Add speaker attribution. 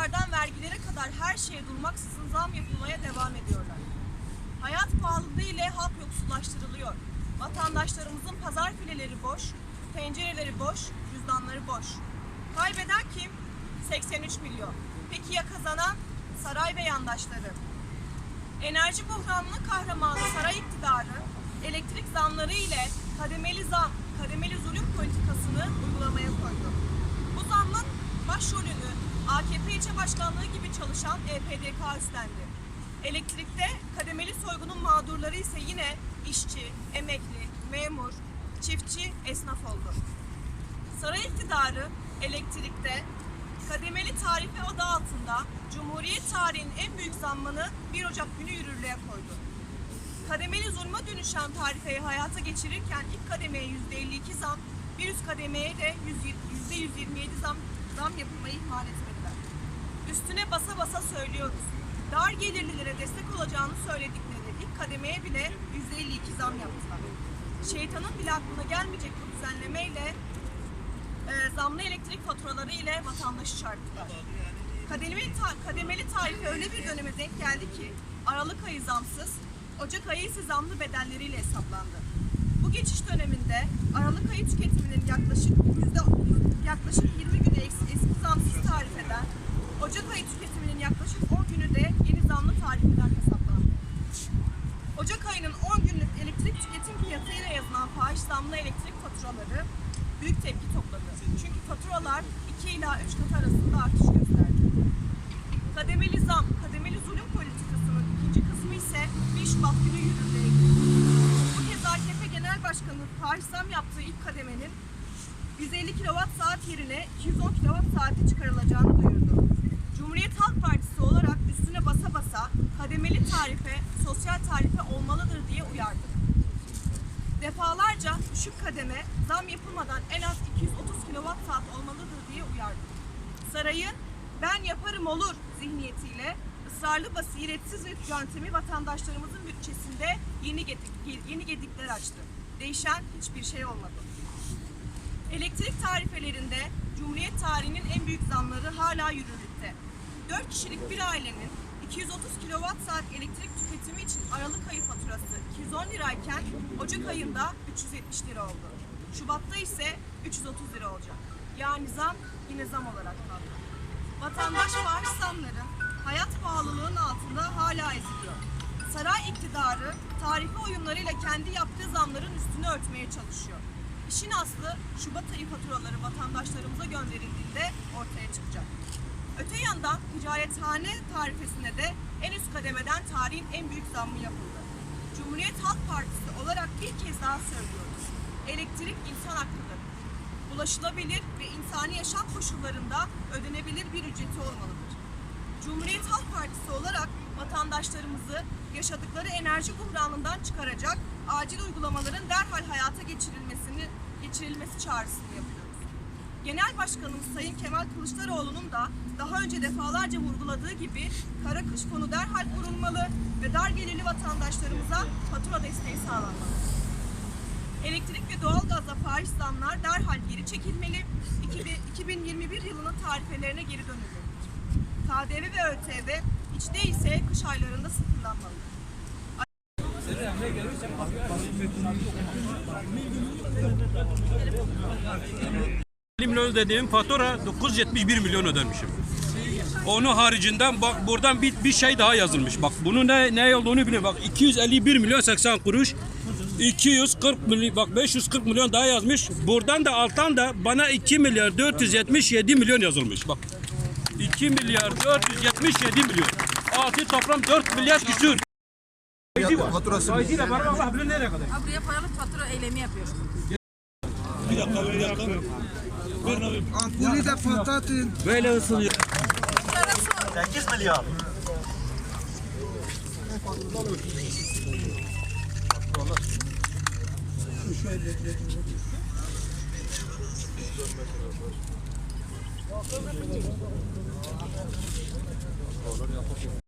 Speaker 1: İlaçlardan vergilere kadar her şeye durmaksızın zam yapılmaya devam ediyorlar. Hayat pahalılığı ile halk yoksullaştırılıyor. Vatandaşlarımızın pazar fileleri boş, tencereleri boş, cüzdanları boş. Kaybeden kim? 83 milyon. Peki ya kazanan? Saray ve yandaşları. Enerji buhranının kahramanı saray iktidarı, elektrik zamları ile kademeli zam, kademeli zulüm politikasını uygulamaya koydu. AKP ilçe başkanlığı gibi çalışan EPDK üstlendi. Elektrikte kademeli soygunun mağdurları ise yine işçi, emekli, memur, çiftçi, esnaf oldu. Saray iktidarı elektrikte kademeli tarife adı altında Cumhuriyet tarihinin en büyük zammını 1 Ocak günü yürürlüğe koydu. Kademeli zulma dönüşen tarifeyi hayata geçirirken ilk kademeye %52 zam, bir üst kademeye de %127 zam, zam yapılmayı ihmal etmediler. Üstüne basa basa söylüyoruz. Dar gelirlilere destek olacağını söyledikleri ilk kademeye bile %52 zam yaptılar. Şeytanın bile aklına gelmeyecek bu düzenlemeyle e, zamlı elektrik faturaları ile vatandaşı çarptılar. Kademeli, ta- kademeli tarife öyle bir döneme denk geldi ki Aralık ayı zamsız, Ocak ayı ise zamlı bedelleriyle hesaplandı. Geçiş döneminde Aralık ayı tüketiminin yaklaşık yüzde yaklaşık 20 günü eski, eski zamsız tarifeden, Ocak ayı tüketiminin yaklaşık 10 günü de yeni zamlı tarifeden hesaplandı. Ocak ayının 10 günlük elektrik tüketim fiyatıyla yazılan fahiş zamlı elektrik faturaları büyük tepki topladı. Çünkü faturalar 2 ila 3 kat arasında artış gösterdi. Kademeli zam, kademeli zulüm politikasının ikinci kısmı ise 1 Şubat günü yürürlüğe girdi. Bu kez AKP Genel Başkanı fahiş zam yaptığı ilk kademenin 150 kWh saat yerine 210 kWh saate çıkarılacağını duyurdu. Cumhuriyet Halk Partisi olarak üstüne basa basa kademeli tarife, sosyal tarife olmalıdır diye uyardı. Defalarca düşük kademe zam yapılmadan en az 230 kWh saat olmalıdır diye uyardı. Sarayın ben yaparım olur zihniyetiyle ısrarlı basiretsiz ve yöntemi vatandaşlarımızın bütçesinde yeni, yeni gedikler açtı. Değişen hiçbir şey olmadı. Elektrik tarifelerinde Cumhuriyet tarihinin en büyük zamları hala yürürlükte. 4 kişilik bir ailenin 230 kWh saat elektrik tüketimi için Aralık ayı faturası 210 lirayken Ocak ayında 370 lira oldu. Şubat'ta ise 330 lira olacak. Yani zam yine zam olarak kaldı. Vatandaş fahiş zamların hayat pahalılığının altında hala eziliyor. Saray iktidarı tarife oyunlarıyla kendi yaptığı zamların üstünü örtmeye çalışıyor. İşin aslı Şubat ayı faturaları vatandaşlarımıza gönderildiğinde ortaya çıkacak. Öte yandan ticarethane tarifesine de en üst kademeden tarihin en büyük zammı yapıldı. Cumhuriyet Halk Partisi olarak bir kez daha söylüyoruz. Elektrik insan hakkıdır. Ulaşılabilir ve insani yaşam koşullarında ödenebilir bir ücreti olmalıdır. Cumhuriyet Halk Partisi olarak vatandaşlarımızı yaşadıkları enerji buhranından çıkaracak acil uygulamaların derhal hayata geçirilmesini geçirilmesi çağrısını yapıyoruz. Genel Başkanımız Sayın Kemal Kılıçdaroğlu'nun da daha önce defalarca vurguladığı gibi kara kış fonu derhal kurulmalı ve dar gelirli vatandaşlarımıza fatura desteği sağlanmalı. Elektrik ve doğalgazla fahiş zamlar derhal geri çekilmeli, 2000 2021 yılının tarifelerine geri dönülmelidir. KDV ve ÖTV hiç değilse kış aylarında sıfırlanmalı.
Speaker 2: 50 milyon ödediğim fatura 971 milyon ödemişim. Onun haricinden bak buradan bir, bir şey daha yazılmış. Bak bunun ne ne olduğunu biliyorum. Bak 251 milyon 80 kuruş. 240 milyon bak 540 milyon daha yazmış. Buradan da alttan da bana 2 milyar 477 milyon yazılmış. Bak 2 milyar 477 milyon. Altı toplam 4 milyar küsür.
Speaker 3: Faturası
Speaker 2: Faiziyle beraber Allah bilir nereye kadar.
Speaker 4: Buraya paralı fatura eylemi yapıyor.
Speaker 3: ampulü de patlatın.
Speaker 2: Böyle ısınıyor.
Speaker 5: 8 milyar. Olur yapalım.